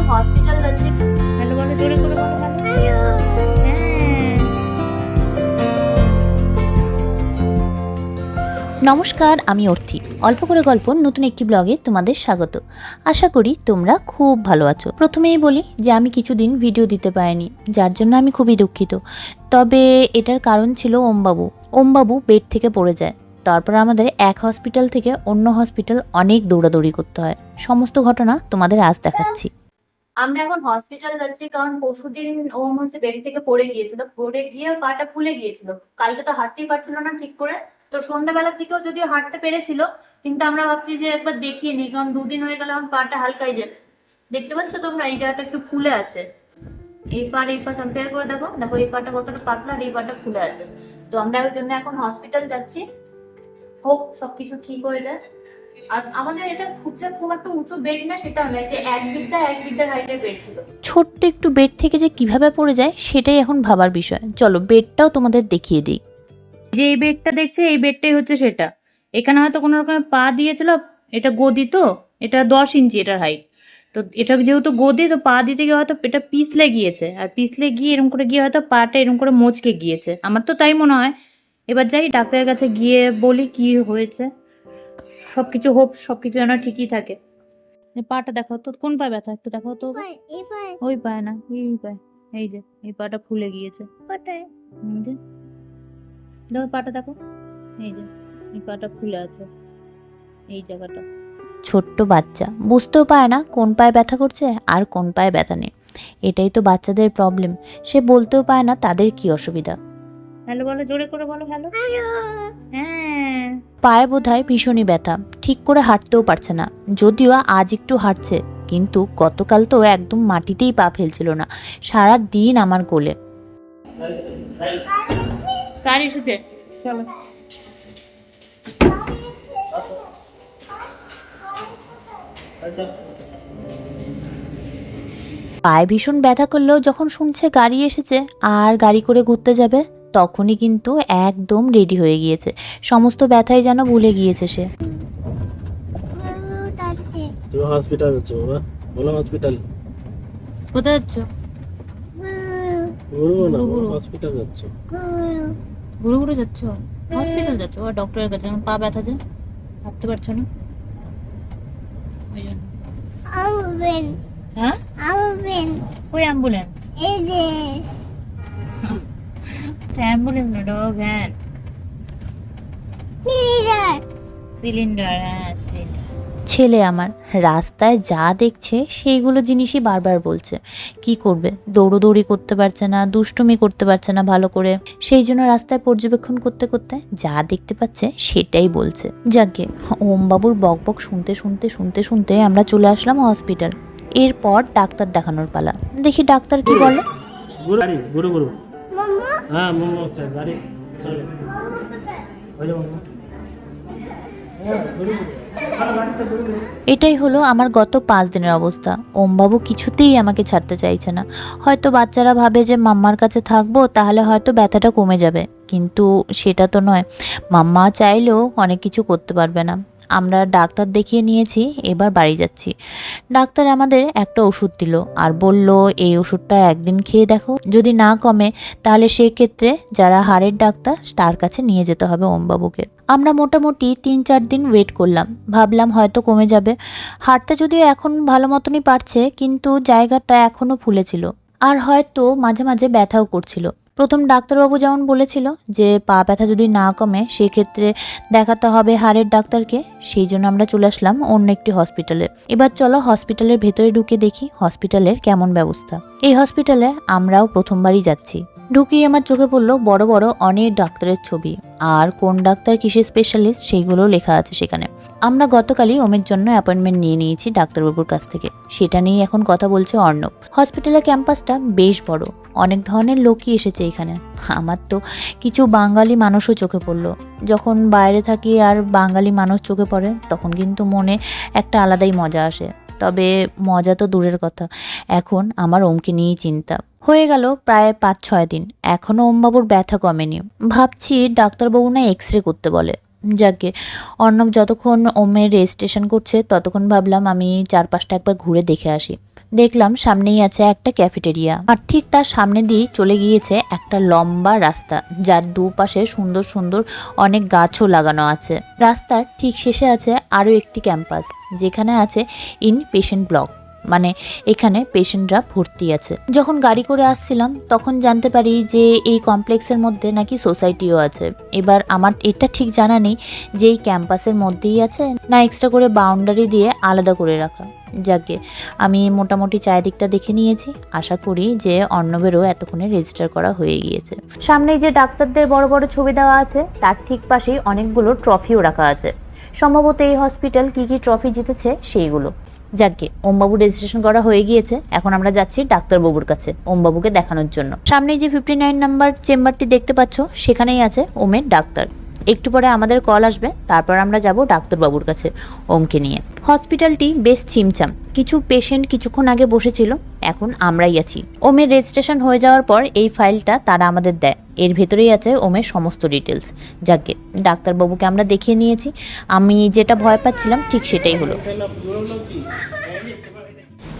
এখন হসপিটাল যাচ্ছি বলো জোরে করে বলো হ্যাঁ। নমস্কার আমি অর্থি। অল্প করে গল্প নতুন একটি ব্লগে তোমাদের স্বাগত। আশা করি তোমরা খুব ভালো আছো। প্রথমেই বলি যে আমি কিছুদিন ভিডিও দিতে পারিনি যার জন্য আমি খুবই দুঃখিত। তবে এটার কারণ ছিল ওমবাবু। ওমবাবু বেড থেকে পড়ে যায়। তারপর আমাদের এক হসপিটাল থেকে অন্য হসপিটাল অনেক দৌড়াদৌড়ি করতে হয়। সমস্ত ঘটনা তোমাদের আজ দেখাচ্ছি। আমরা এখন হসপিটাল যাচ্ছি কারণ পরশুদিন ও হচ্ছে বেডি থেকে পড়ে গিয়েছিল, পড়ে গিয়ে পাটা ফুলে গিয়েছিল। কালকে তো হাঁটতেই পারছিল না ঠিক করে। তো সন্ধ্যাবেলার দিকেও যদিও হাঁটতে পেরেছিল, কিন্তু আমরা ভাবছি যে একবার দেখিয়ে নিই, কারণ দুদিন হয়ে গেলে আমার পাটা হালকাই যাবে দেখতে পাচ্ছ তোমরা? এই জায়গাটা একটু ফুলে আছে। এই পার এই পা কম্পেয়ার করে দেখো। দেখো, এই পাটা কতটা পাতলা আর এই পাটা ফুলে আছে। তো আমরা ওই জন্য এখন হসপিটাল যাচ্ছি। হোক, সবকিছু ঠিক হয়ে যায়। আর আমাদের এটা খুব যে খুব একটা উঁচু বেড না সেটা নয় যে এক বিদ্যা এক বিদ্যার হাইটের বেড ছিল। ছোট্ট একটু বেড থেকে যে কীভাবে পড়ে যায় সেটাই এখন ভাবার বিষয়। চলো বেডটাও তোমাদের দেখিয়ে দিই। যে এই বেডটা দেখছে এই বেডটাই হচ্ছে সেটা। এখানে হয়তো কোনো রকমের পা দিয়েছিল এটা গদি তো এটা দশ ইঞ্চি এটার হাইট তো এটা যেহেতু গদি তো পা দিতে গিয়ে হয়তো এটা পিছলে গিয়েছে। আর পিছলে গিয়ে এরকম করে গিয়ে হয়তো পাটা এরকম করে মোচকে গিয়েছে। আমার তো তাই মনে হয়। এবার যাই ডাক্তারের কাছে গিয়ে বলি কি হয়েছে। সব কিছু হোপ সব কিছু যেন ঠিকই থাকে। পাটা দেখো তো কোন পায়ে ব্যথা? একটু দেখো তো। ওই পায় না এই পায়। এই যে এই পাটা ফুলে গিয়েছে। দেখো পাটা দেখো। এই যে এই পাটা ফুলে আছে। এই জায়গাটা। ছোট্ট বাচ্চা। বুঝতেও পায় না কোন পায়ে ব্যথা করছে আর কোন পায়ে ব্যথা নেই। এটাই তো বাচ্চাদের প্রবলেম সে বলতেও পায় না তাদের কি অসুবিধা। হ্যালো বলো জোরে করে বলো হ্যালো। হ্যাঁ। পায়ে বোধহয় ভীষণই ব্যথা ঠিক করে হাঁটতেও পারছে না। যদিও আজ একটু হাঁটছে কিন্তু গতকাল তো একদম মাটিতেই পা ফেলছিল না সারা দিন আমার কোলে। কার এসেছে? চলো। পায়ে ভীষণ ব্যথা করলেও যখন শুনছে গাড়ি এসেছে আর গাড়ি করে ঘুরতে যাবে? তখনই কিন্তু একদম রেডি হয়ে গিয়েছে। সমস্ত ব্যথাই যেন ভুলে গিয়েছে সে। হসপিটাল যাচ্ছ বাবা? বলো হসপিটাল কোথায় যাচ্ছ? বলব না ঘুরু ঘুরু। হসপিটাল যাচ্ছ। ঘুরে ঘুরে যাচ্ছ? হসপিটাল যাচ্ছ? ও ডক্টরের কাছে আমার পা ব্যথা যে। হাঁটতে পারছ না? ওই জন্য। হ্যাঁ? ওই অ্যাম্বুলেন্স অ্যাম্বুলেন্স না ওটা ভ্যান সিলিন্ডার হ্যাঁ সিলিন্ডার ছেলে আমার রাস্তায় যা দেখছে সেইগুলো জিনিসই বারবার বলছে। কি করবে? দৌড়োদৌড়ি করতে পারছে না দুষ্টুমি করতে পারছে না ভালো করে। সেই জন্য রাস্তায় পর্যবেক্ষণ করতে করতে যা দেখতে পাচ্ছে সেটাই বলছে। যাকে ওমবাবুর বক বক শুনতে শুনতে শুনতে শুনতে আমরা চলে আসলাম হসপিটাল এরপর ডাক্তার দেখানোর পালা। দেখি ডাক্তার কি বলে? গুরু গুরু। হ্যাঁ গাড়ি চলো। এটাই হলো আমার গত পাঁচ দিনের অবস্থা। ওমবাবু কিছুতেই আমাকে ছাড়তে চাইছে না। হয়তো বাচ্চারা ভাবে যে মাম্মার কাছে থাকব, তাহলে হয়তো ব্যথাটা কমে যাবে। কিন্তু সেটা তো নয়। মাম্মা চাইলেও অনেক কিছু করতে পারবে না। আমরা ডাক্তার দেখিয়ে নিয়েছি, এবার বাড়ি যাচ্ছি। ডাক্তার আমাদের একটা ওষুধ দিল আর বলল, এই ওষুধটা একদিন খেয়ে দেখো। যদি না কমে, তাহলে সেক্ষেত্রে যারা হাড়ের ডাক্তার, তার কাছে নিয়ে যেতে হবে ওমবাবুকে। আমরা মোটামুটি তিন চার দিন ওয়েট করলাম। ভাবলাম হয়তো কমে যাবে। হাঁটতে যদিও এখন ভালো মতনই পারছে, কিন্তু জায়গাটা এখনও ফুলেছিল। আর হয়তো মাঝে মাঝে ব্যথাও করছিল। প্রথম ডাক্তারবাবু যেমন বলেছিল যে, পা ব্যথা যদি না কমে, সেক্ষেত্রে দেখাতে হবে হাড়ের ডাক্তারকে। সেই জন্য আমরা চলে আসলাম অন্য একটি হসপিটালে। এবার চলো হসপিটালের ভেতরে ঢুকে দেখি হসপিটালের কেমন ব্যবস্থা। এই হসপিটালে আমরাও প্রথমবারই যাচ্ছি। ঢুকিয়ে আমার চোখে পড়ল বড় বড় অনেক ডাক্তারের ছবি। আর কোন ডাক্তার, কিসের স্পেশালিস্ট সেইগুলো লেখা আছে সেখানে। আমরা গতকালই ওমের জন্য অ্যাপয়েন্টমেন্ট নিয়ে নিয়েছি ডাক্তারবাবুর কাছ থেকে। সেটা নিয়ে এখন কথা বলছে অর্ণব। হসপিটালের ক্যাম্পাসটা বেশ বড়। অনেক ধরনের লোকই এসেছে এখানে। আমার তো কিছু বাঙালি মানুষও চোখে পড়ল। যখন বাইরে থাকি আর বাঙালি মানুষ চোখে পড়ে, তখন কিন্তু মনে একটা আলাদাই মজা আসে। তবে মজা তো দূরের কথা। এখন আমার ওমকে নিয়েই চিন্তা। হয়ে গেল প্রায় পাঁচ, ছয় দিন। এখনও ওমবাবুর ব্যথা কমেনি। ভাবছি ডাক্তারবাবু না এক্স রে করতে বলে। যাকে, অর্ণব যতক্ষণ ওমের রেজিস্ট্রেশন করছে, ততক্ষণ ভাবলাম আমি চারপাশটা একবার ঘুরে দেখে আসি। দেখলাম সামনেই আছে একটা ক্যাফেটেরিয়া। আর ঠিক তার সামনে দিয়ে চলে গিয়েছে একটা লম্বা রাস্তা, যার দুপাশে সুন্দর সুন্দর অনেক গাছও লাগানো আছে। রাস্তার ঠিক শেষে আছে আরও একটি ক্যাম্পাস, যেখানে আছে ইন পেশেন্ট ব্লক। মানে এখানে পেশেন্টরা ভর্তি আছে। যখন গাড়ি করে আসছিলাম, তখন জানতে পারি যে এই কমপ্লেক্সের মধ্যে নাকি সোসাইটিও আছে। এবার আমার এটা ঠিক জানা নেই যে এই ক্যাম্পাসের মধ্যেই আছে, না এক্সট্রা করে বাউন্ডারি দিয়ে আলাদা করে রাখা। যাকে, আমি মোটামুটি চারিদিকটা দেখে নিয়েছি। আশা করি যে অর্ণবেরও এতক্ষণে রেজিস্টার করা হয়ে গিয়েছে। সামনেই যে ডাক্তারদের বড় বড় ছবি দেওয়া আছে, তার ঠিক পাশেই অনেকগুলো ট্রফিও রাখা আছে। সম্ভবত এই হসপিটাল কি কি ট্রফি জিতেছে সেইগুলো। যাকে ওমবাবু রেজিস্ট্রেশন করা হয়ে গিয়েছে, এখন আমরা যাচ্ছি ডাক্তারবাবুর কাছে, ওমবাবুকে দেখানোর জন্য। সামনে যে ফিফটি নাইন নাম্বার চেম্বারটি দেখতে পাচ্ছ, সেখানেই আছে ওমের ডাক্তার। একটু পরে আমাদের কল আসবে, তারপর আমরা যাব ডাক্তারবাবুর কাছে ওমকে নিয়ে। হসপিটালটি বেশ চিমচাম কিছু পেশেন্ট কিছুক্ষণ আগে বসেছিল, এখন আমরাই আছি। ওমের রেজিস্ট্রেশন হয়ে যাওয়ার পর এই ফাইলটা তারা আমাদের দেয়। এর ভেতরেই আছে ওমের সমস্ত ডিটেলস যাকে ডাক্তারবাবুকে আমরা দেখিয়ে নিয়েছি। আমি যেটা ভয় পাচ্ছিলাম ঠিক সেটাই হলো।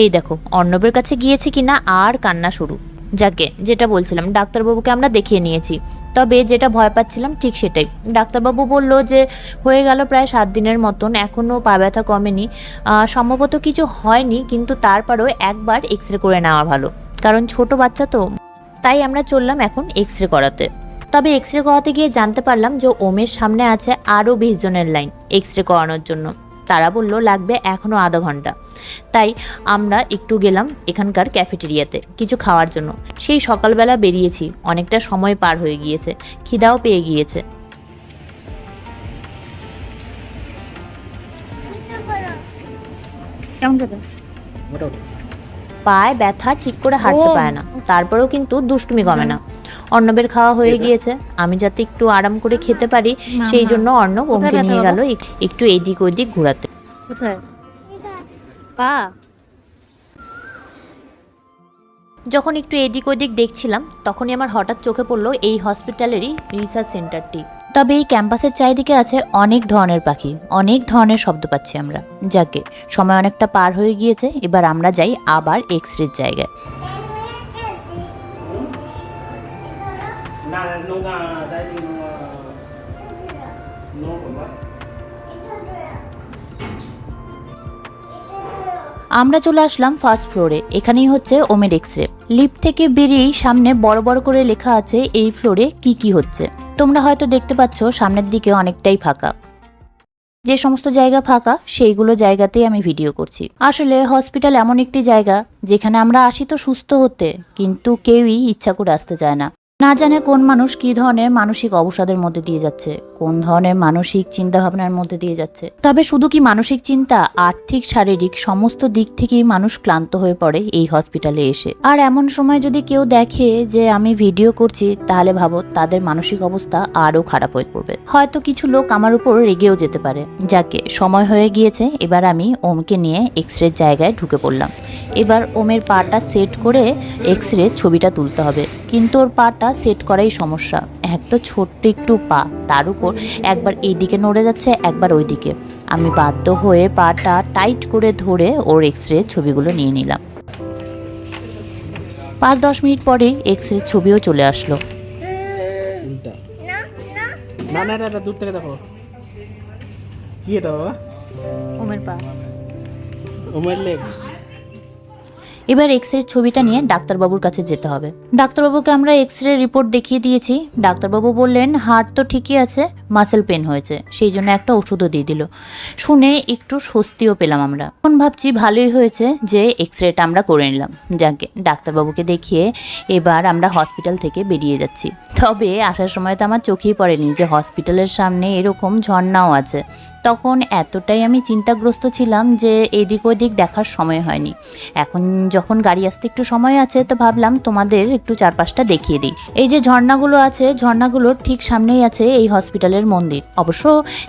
এই দেখো, অর্ণবের কাছে গিয়েছি কিনা আর কান্না শুরু। যাকে, যেটা বলছিলাম, ডাক্তারবাবুকে আমরা দেখিয়ে নিয়েছি। তবে যেটা ভয় পাচ্ছিলাম ঠিক সেটাই। ডাক্তারবাবু বলল যে, হয়ে গেল প্রায় সাত দিনের মতন এখনও পা ব্যথা কমেনি। সম্ভবত কিছু হয়নি, কিন্তু তারপরেও একবার এক্স রে করে নেওয়া ভালো। কারণ ছোট বাচ্চা তো, তাই আমরা চললাম এখন এক্স রে করাতে। তবে এক্স রে করাতে গিয়ে জানতে পারলাম যে, ওমের সামনে আছে আরও বিশ জনের লাইন এক্স রে করানোর জন্য। তারা বলল লাগবে এখনও আধা ঘণ্টা। তাই আমরা একটু গেলাম এখানকার ক্যাফেটেরিয়াতে কিছু খাওয়ার জন্য। সেই সকালবেলা বেরিয়েছি অনেকটা সময় পার হয়ে গিয়েছে খিদাও পেয়ে গিয়েছে। কেমন খেতে? মোটামুটি। পায়ে ব্যথা ঠিক করে হাঁটতে। পায় না তারপরেও কিন্তু দুষ্টুমি কমে না। অর্ণবের খাওয়া হয়ে গিয়েছে। আমি যাতে একটু আরাম করে খেতে পারি সেই জন্য অর্ণব ওমকে নিয়ে গেল একটু এদিক ওদিক ঘোরাতে। পা। যখন একটু এদিক ওদিক দেখছিলাম তখনই আমার হঠাৎ চোখে পড়ল এই হসপিটালেরই রিসার্চ সেন্টারটি। তবে এই ক্যাম্পাসের চারিদিকে আছে অনেক ধরনের পাখি অনেক ধরনের শব্দ পাচ্ছি আমরা। যাকে সময় অনেকটা পার হয়ে গিয়েছে এবার আমরা যাই আবার এক্স রের জায়গায়। আমরা চলে আসলাম ফার্স্ট ফ্লোরে এখানেই হচ্ছে ওমের এক্স রে লিফট থেকে বেরিয়েই সামনে বড় বড় করে লেখা আছে এই ফ্লোরে কি কি হচ্ছে। তোমরা হয়তো দেখতে পাচ্ছ সামনের দিকে অনেকটাই ফাঁকা। যে সমস্ত জায়গা ফাঁকা, সেইগুলো জায়গাতেই আমি ভিডিও করছি। আসলে হসপিটাল এমন একটি জায়গা, যেখানে আমরা আসি তো সুস্থ হতে, কিন্তু কেউই ইচ্ছা করে আসতে চায় না। না জানে কোন মানুষ কি ধরনের মানসিক অবসাদের মধ্যে দিয়ে যাচ্ছে, কোন ধরনের মানসিক চিন্তা ভাবনার মধ্যে দিয়ে যাচ্ছে। তবে শুধু কি মানসিক চিন্তা, আর্থিক, শারীরিক সমস্ত দিক থেকেই মানুষ ক্লান্ত হয়ে পড়ে এই হসপিটালে এসে। আর এমন সময় যদি কেউ দেখে যে আমি ভিডিও করছি, তাহলে ভাবো তাদের মানসিক অবস্থা আরও খারাপ হয়ে পড়বে। হয়তো কিছু লোক আমার উপর রেগেও যেতে পারে। যাকে সময় হয়ে গিয়েছে, এবার আমি ওমকে নিয়ে এক্স রে জায়গায় ঢুকে পড়লাম। এবার ওমের পাটা সেট করে এক্স রে ছবিটা তুলতে হবে। কিন্তু ওর পাটা সেট করাই সমস্যা। এক তো ছোট্ট একটু পা তার উপর একবার এইদিকে নড়ে যাচ্ছে একবার ওইদিকে। আমি বাধ্য হয়ে পাটা টাইট করে ধরে ওর এক্স রে ছবিগুলো নিয়ে নিলাম। পাঁচ দশ মিনিট পরেই এক্স রে ছবিও চলে আসলো। উল্টা। না না দূর থেকে দেখো। কি এটা বাবা? ওমের পা। ওমের লেগ। এবার এক্স রে ছবিটা নিয়ে ডাক্তারবাবুর কাছে যেতে হবে। ডাক্তারবাবুকে আমরা এক্স রে রিপোর্ট দেখিয়ে দিয়েছি। ডাক্তারবাবু বললেন হার্ট তো ঠিকই আছে মাসেল পেন হয়েছে, সেই জন্য একটা ওষুধও দিয়ে দিল। শুনে একটু স্বস্তিও পেলাম আমরা। এখন ভাবছি ভালোই হয়েছে যে এক্স রেটা আমরা করে নিলাম। যাকে, ডাক্তারবাবুকে দেখিয়ে এবার আমরা হসপিটাল থেকে বেরিয়ে যাচ্ছি। তবে আসার সময় তো আমার চোখেই পড়েনি যে হসপিটালের সামনে এরকম ঝর্ণাও আছে। তখন এতটাই আমি চিন্তাগ্রস্ত ছিলাম যে এদিক ওদিক দেখার সময় হয়নি। এখন যখন গাড়ি আসতে একটু সময় আছে, তো ভাবলাম তোমাদের একটু চারপাশটা দেখিয়ে দিই। এই যে ঝর্ণাগুলো আছে, ঝর্ণাগুলোর ঠিক সামনেই আছে এই হসপিটালের মন্দির। অবশ্য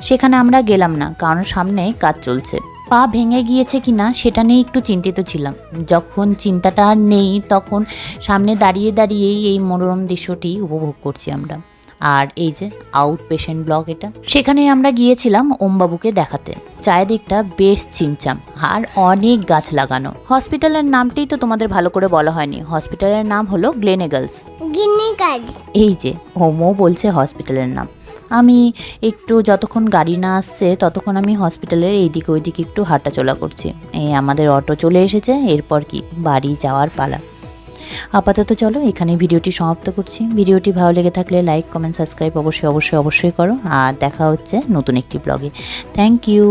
সেখানে আমরা গেলাম না, কারণ সামনে কাজ চলছে। পা ভেঙে গিয়েছে কিনা সেটা নিয়ে একটু চিন্তিত ছিলাম। যখন চিন্তাটা আর নেই, তখন সামনে দাঁড়িয়ে দাঁড়িয়েই এই মনোরম দৃশ্যটি উপভোগ করছি আমরা। আর এই যে আউট পেশেন্ট ব্লক এটা সেখানে আমরা গিয়েছিলাম ওমবাবুকে দেখাতে। চারিদিকটা বেশ চিমচাম আর অনেক গাছ লাগানো। হসপিটালের নামটাই তো তোমাদের ভালো করে বলা হয়নি। হসপিটালের নাম হলো গ্লেনেগালস। গিন্নি এই যে ওমও বলছে হসপিটালের নাম। আমি একটু যতক্ষণ গাড়ি না আসছে ততক্ষণ আমি হসপিটালের এইদিকে ওইদিকে একটু হাঁটাচলা করছি। এই আমাদের অটো চলে এসেছে এরপর কি? বাড়ি যাওয়ার পালা। আপাতত চলো, এখানে ভিডিওটি সমাপ্ত করছি। ভিডিওটি ভালো লেগে থাকলে লাইক, কমেন্ট, সাবস্ক্রাইব অবশ্যই অবশ্যই অবশ্যই করো। আর দেখা হচ্ছে নতুন একটি ব্লগে। Thank you